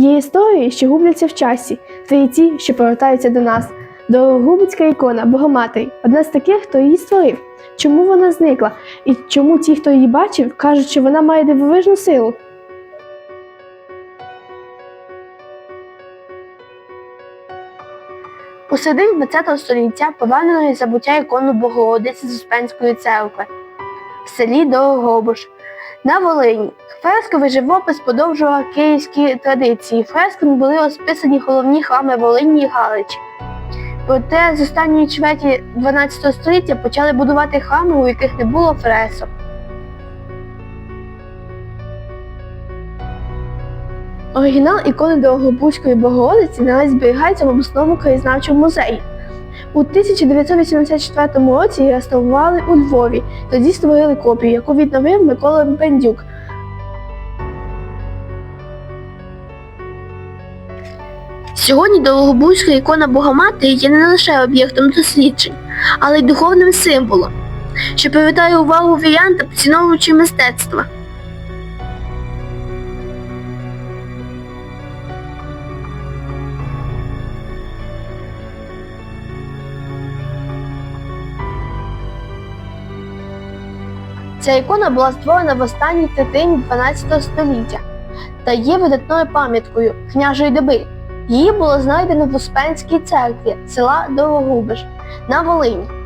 Є історії, що губляться в часі, та є ті, що повертаються до нас. Дорогобицька ікона Богоматері одна з таких, хто її створив. Чому вона зникла? І чому ті, хто її бачив, кажуть, що вона має дивовижну силу? У середині ХХ століття повернено із забуття ікону Богородиці з Успенської церкви в селі Дорогобуш на Волині. Фресковий живопис подовжував київські традиції. Фресками були розписані головні храми Волині і Галичі. Проте з останньої чверті 12 століття почали будувати храми, у яких не було фресок. Оригінал ікони Дорогобузької Богородиці наразі зберігається в обласному краєзнавчому музеї. У 1984 році її реставрували у Львові. Тоді створили копію, яку відновив Микола Бендюк. Сьогодні Дорогобузька ікона Богоматері є не лише об'єктом досліджень, але й духовним символом, що привертає увагу вірян та поціновувачів мистецтва. Ця ікона була створена в останній третині 12 століття та є видатною пам'яткою княжої доби. Її було знайдено в Успенській церкві села Дорогубиш на Волині.